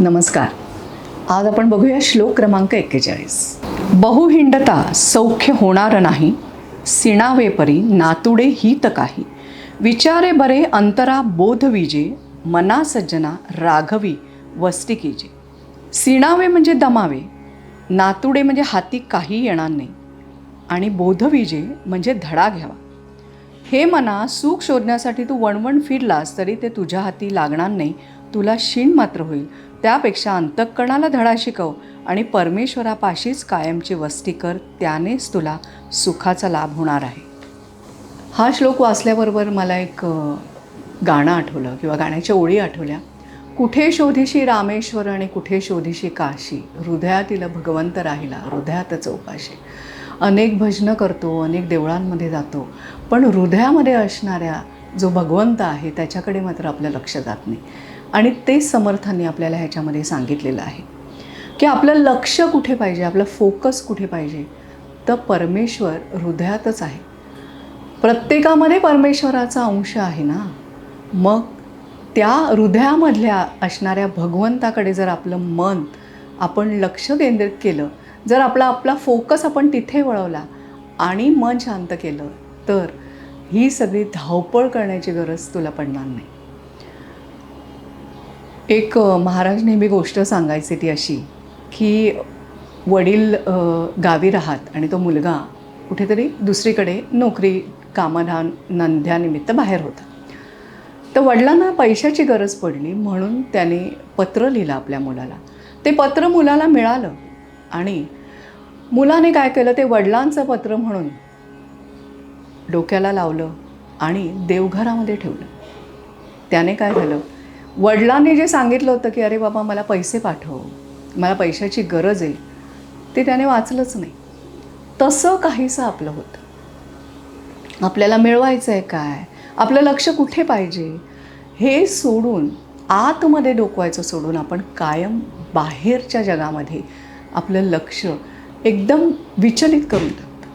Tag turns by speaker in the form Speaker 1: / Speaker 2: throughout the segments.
Speaker 1: नमस्कार. आज आपण बघूया श्लोक क्रमांक एक्केचाळीस. बहुहिंडता सौख्य होणार नाही सिणावे परी नातुडे हित काही. विचारे बरे अंतरा बोधविजे मना सज्जना राघवी वस्तिकीजे. सिणावे म्हणजे दमावे नातुडे म्हणजे हाती काही येणार नाही आणि बोधविजे म्हणजे धडा घ्यावा. हे मना सुख शोधण्यासाठी तू वणवण फिरलास तरी ते तुझ्या हाती लागणार नाही तुला क्षीण मात्र होईल. त्यापेक्षा अंतःकरणाला धडा शिकव आणि परमेश्वरापाशीच कायमची वस्ती कर त्यानेच तुला सुखाचा लाभ होणार आहे. हा श्लोक वाचल्याबरोबर मला एक गाणं आठवलं किंवा गाण्याच्या ओळी आठवल्या. कुठे शोधिशी रामेश्वर आणि कुठे शोधिशी काशी? हृदयातील भगवंत राहिला हृदयातच उपाशी अनेक भजनं करतो अनेक देवळांमध्ये जातो पण हृदयामध्ये असणाऱ्या जो भगवंत आहे त्याच्याकडे मात्र आपलं लक्ष जात नाही. आणि तेच समर्थांनी आपल्याला ह्याच्यामध्ये सांगितलेलं आहे. की आपलं लक्ष कुठे पाहिजे आपलं फोकस कुठे पाहिजे तर परमेश्वर हृदयातच आहे. प्रत्येकामध्ये परमेश्वराचा अंश आहे ना? मग त्या हृदयामधल्या असणाऱ्या भगवंताकडे जर आपलं मन आपण लक्ष केंद्रित केलं जर आपला आपला फोकस आपण तिथे वळवला आणि मन शांत केलं तर ही सगळी धावपळ करण्याची गरज तुला पडणार नाही. एक महाराज नेहमी गोष्ट सांगायची ती अशी की वडील गावी राहत आणि तो मुलगा कुठेतरी दुसरीकडे नोकरी कामधान नंद्यानिमित्त बाहेर होता. तर वडिलांना पैशाची गरज पडली म्हणून त्याने पत्र लिहिलं आपल्या मुलाला. ते पत्र मुलाला मिळालं आणि मुलाने काय केलं ते वडिलांचं पत्र म्हणून डोक्याला लावलं आणि देवघरामध्ये ठेवलं. त्याने काय झालं? वडिलांनी जे सांगितलं होतं की अरे बाबा मला पैसे पाठव. मला पैशाची गरज आहे. ते त्याने वाचलंच नाही. तसं काहीसं आपलं होतं. आपल्याला मिळवायचं आहे काय? आपलं लक्ष कुठे पाहिजे? हे सोडून आतमध्ये डोकवायचं सोडून आपण कायम बाहेरच्या जगामध्ये आपलं लक्ष एकदम विचलित करून टाकतं.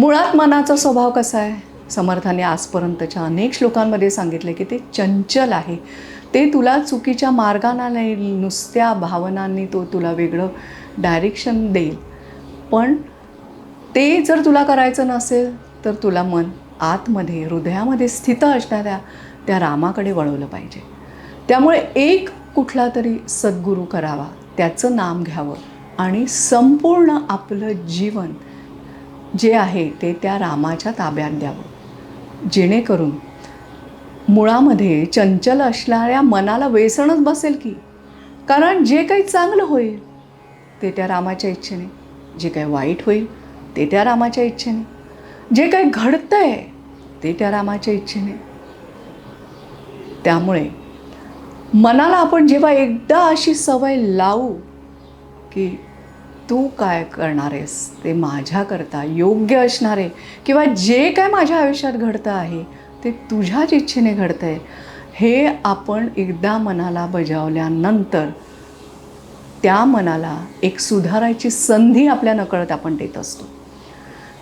Speaker 1: मुळात मनाचा स्वभाव कसा आहे? समर्थाने आजपर्यंतच्या अनेक श्लोकांमध्ये सांगितले की ते चंचल आहे. ते तुला चुकीच्या मार्गाना नाही नुसत्या भावनांनी तो तुला वेगळं डायरेक्शन देईल. पण ते जर तुला करायचं नसेल तर तुला मन आतमध्ये हृदयामध्ये स्थित असणाऱ्या त्या रामाकडे वळवलं पाहिजे. त्यामुळे एक कुठला तरी सद्गुरू करावा त्याचं नाम घ्यावं आणि संपूर्ण आपलं जीवन जे आहे ते त्या रामाच्या ताब्यात द्यावं. जेणेकरून मुळामध्ये चंचल असणाऱ्या मनाला वेसणच बसेल की. कारण जे काही चांगलं होईल ते त्या रामाच्या इच्छेने. जे काही वाईट होईल ते त्या रामाच्या इच्छेने. जे काही घडतं आहे ते त्या रामाच्या इच्छेने. त्यामुळे मनाला आपण जेव्हा एकदा अशी सवय लावू की तू काय करणार आहेस ते माझ्याकरता योग्य असणार आहे किंवा जे काय माझ्या आयुष्यात घडतं आहे ते तुझ्याच इच्छेने घडतं आहे हे आपण एकदा मनाला बजावल्यानंतर त्या मनाला एक सुधारायची संधी आपल्या नकळत आपण देत असतो.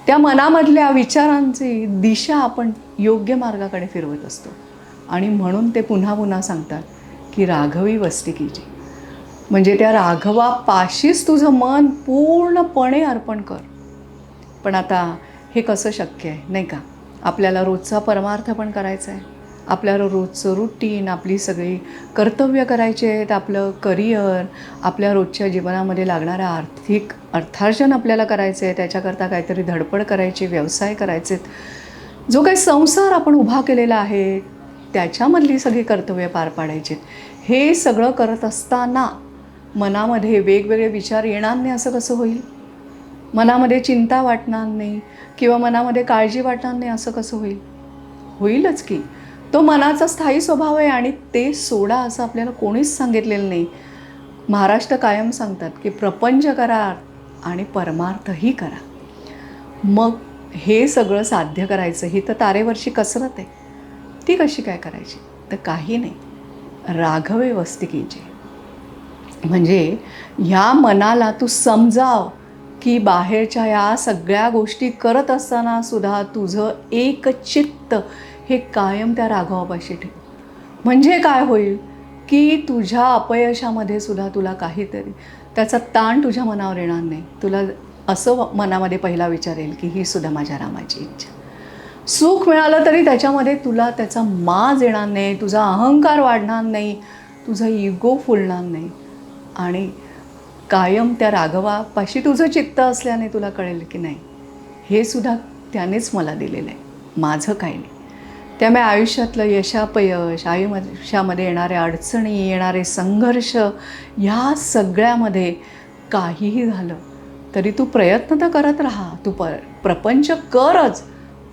Speaker 1: त्या मनामधल्या विचारांची दिशा आपण योग्य मार्गाकडे फिरवत असतो. आणि म्हणून ते पुन्हा पुन्हा सांगतात की राघवी वस्तिकीची. म्हणजे त्या राघवापाशीच तुझं मन पूर्णपणे अर्पण कर. पण आता हे कसं शक्य आहे नाही का? आपल्याला रोजचा परमार्थ पण करायचा आहे. आपल्याला रोजचं रुटीन आपली सगळी कर्तव्य करायची आहेत आपलं करिअर आपल्या रोजच्या जीवनामध्ये लागणारं आर्थिक अर्थार्जन आपल्याला करायचं आहे. त्याच्याकरता काहीतरी धडपड करायची व्यवसाय करायचे आहेत. जो काही संसार आपण उभा केलेला आहे त्याच्यामधली सगळी कर्तव्य पार पाडायची आहेत. हे सगळं करत असताना मनामध्ये वेगवेगळे विचार येणार नाही असं कसं होईल? मनामध्ये चिंता वाटणार नाही किंवा मनामध्ये काळजी वाटणार नाही असं कसं होईल? होईलच की. तो मनाचा स्थायी स्वभाव आहे आणि ते सोडा असं आपल्याला कोणीच सांगितलेलं नाही. महाराष्ट्र कायम सांगतात की प्रपंच करा आणि परमार्थही करा. मग हे सगळं साध्य करायचं ही तर तारेवरची कसरत आहे. ती कशी काय करायची? तर काही नाही. राघवे वस्तिकीची. म्हणजे ह्या मनाला तू समजाव. की बाहेरच्या या सगळ्या गोष्टी करत असताना सुद्धा तुझं एक चित्त हे कायम त्या राघवापाशी ठेव. म्हणजे काय होईल? की तुझ्या अपयशामध्ये सुद्धा तुला काहीतरी त्याचा ताण तुझ्या मनावर येणार नाही. तुला असं मनामध्ये पहिला विचारेल की ही सुद्धा माझ्या रामाची इच्छा. सुख मिळालं तरी त्याच्यामध्ये तुला त्याचा माज येणार नाही तुझा अहंकार वाढणार नाही तुझा इगो फुलणार नाही. आणि कायम त्या राघवापाशी तुझं चित्त असल्याने तुला कळेल की नाही. हे सुद्धा त्यानेच मला दिलेलं आहे माझं काही नाही. त्यामुळे आयुष्यातलं यशापयश आयुष्यामध्ये येणाऱ्या अडचणी येणारे संघर्ष ह्या सगळ्यामध्ये काहीही झालं तरी तू प्रयत्न तर करत राहा. तू प प्रपंच करच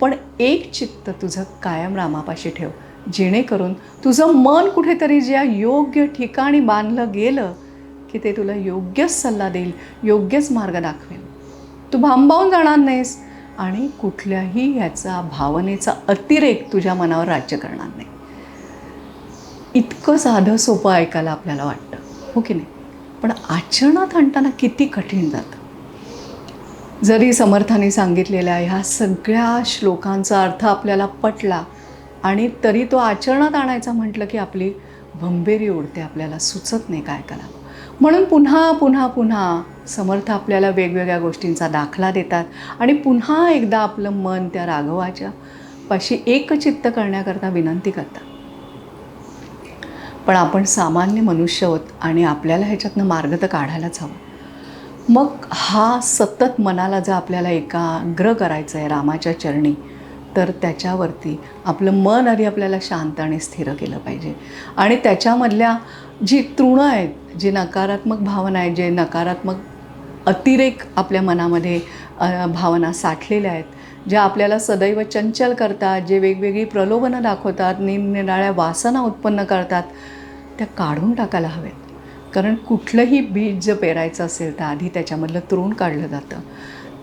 Speaker 1: पण एक चित्त तुझं कायम रामापाशी ठेव. जेणेकरून तुझं मन कुठेतरी ज्या योग्य ठिकाणी बांधलं गेलं की ते तुला योग्यच सल्ला देईल योग्यच मार्ग दाखवेल. तू भांबावून जाणार नाहीस आणि कुठल्याही ह्याचा भावनेचा अतिरेक तुझ्या मनावर राज्य करणार नाही. इतकं साधं सोपं ऐकायला आपल्याला वाटतं हो की नाही? पण आचरणात आणताना किती कठीण जातं. जरी समर्थाने सांगितलेल्या ह्या सगळ्या श्लोकांचा अर्थ आपल्याला पटला आणि तरी तो आचरणात आणायचा म्हटलं की आपली भंबेरी उडते आपल्याला सुचत नाही काय करावं. म्हणून पुन्हा पुन्हा पुन्हा समर्थ आपल्याला वेगवेगळ्या गोष्टींचा दाखला देतात आणि पुन्हा एकदा आपलं मन त्या राघवाच्या पाशी एकचित्त करण्याकरता विनंती करतात. पण आपण सामान्य मनुष्य आहोत आणि आपल्याला ह्याच्यातनं मार्ग तर काढायलाच हवं. मग हा सतत मनाला जर आपल्याला एकाग्र करायचं आहे रामाच्या चरणी तर त्याच्यावरती आपलं मन आधी आपल्याला शांत आणि स्थिर केलं पाहिजे. आणि त्याच्यामधल्या जी तृणं आहेत जी नकारात्मक भावना आहेत जे नकारात्मक अतिरेक आपल्या मनामध्ये भावना साठलेल्या आहेत ज्या आपल्याला सदैव चंचल करतात जे वेगवेगळी प्रलोभनं दाखवतात निरनिराळ्या वासना उत्पन्न करतात त्या काढून टाकायला हवेत. कारण कुठलंही बीज जर पेरायचं असेल तर आधी त्याच्यामधलं तृण काढलं जातं.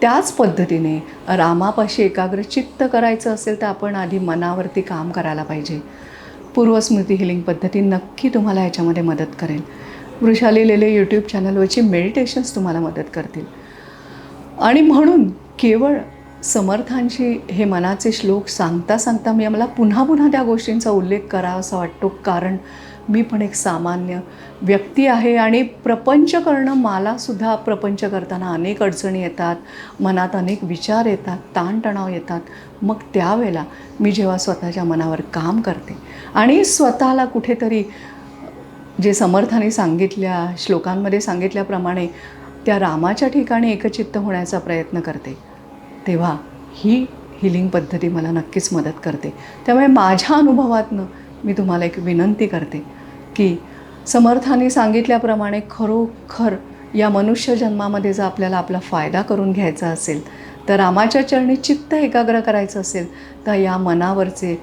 Speaker 1: त्याच पद्धतीने रामापाशी एकाग्र चित्त करायचं असेल तर आपण आधी मनावरती काम करायला पाहिजे. पूर्वस्मृती हिलिंग पद्धती नक्की तुम्हाला याच्यामध्ये मदत करेल. वृषाली लेले यूट्यूब चॅनलवरची मेडिटेशन्स तुम्हाला मदत करतील. आणि म्हणून केवळ समर्थांशी हे मनाचे श्लोक सांगता सांगता मी मला पुन्हा पुन्हा त्या गोष्टींचा उल्लेख करावा असा वाटतो. कारण मी पण एक सामान्य व्यक्ती आहे आणि प्रपंच करणं मलासुद्धा प्रपंच करताना अनेक अडचणी येतात मनात अनेक विचार येतात ताणतणाव येतात. मग त्यावेळेला मी जेव्हा स्वतःच्या मनावर काम करते आणि स्वतःला कुठेतरी जे समर्थाने सांगितल्या श्लोकांमध्ये सांगितल्याप्रमाणे त्या रामाच्या ठिकाणी एकचित्त होण्याचा प्रयत्न करते तेव्हा ही हिलिंग पद्धती मला नक्कीच मदत करते. त्यामुळे माझ्या अनुभवातनं मी तुम्हाला एक विनंती करते की समर्थाने सांगितल्याप्रमाणे खरोखर या मनुष्य जन्मामध्ये जर आपल्याला आपला फायदा करून घ्यायचा असेल तर रामाच्या चरणी चित्त एकाग्र करायचं असेल तर या मनावरचे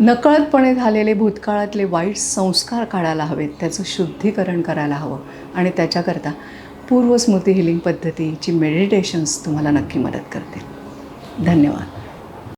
Speaker 1: नकळतपणे झालेले भूतकाळातले वाईट संस्कार काढायला हवेत त्याचं शुद्धीकरण करायला हवं. आणि त्याच्याकरता पूर्वस्मृती हिलिंग पद्धतीची मेडिटेशन्स तुम्हाला नक्की मदत करतील. धन्यवाद.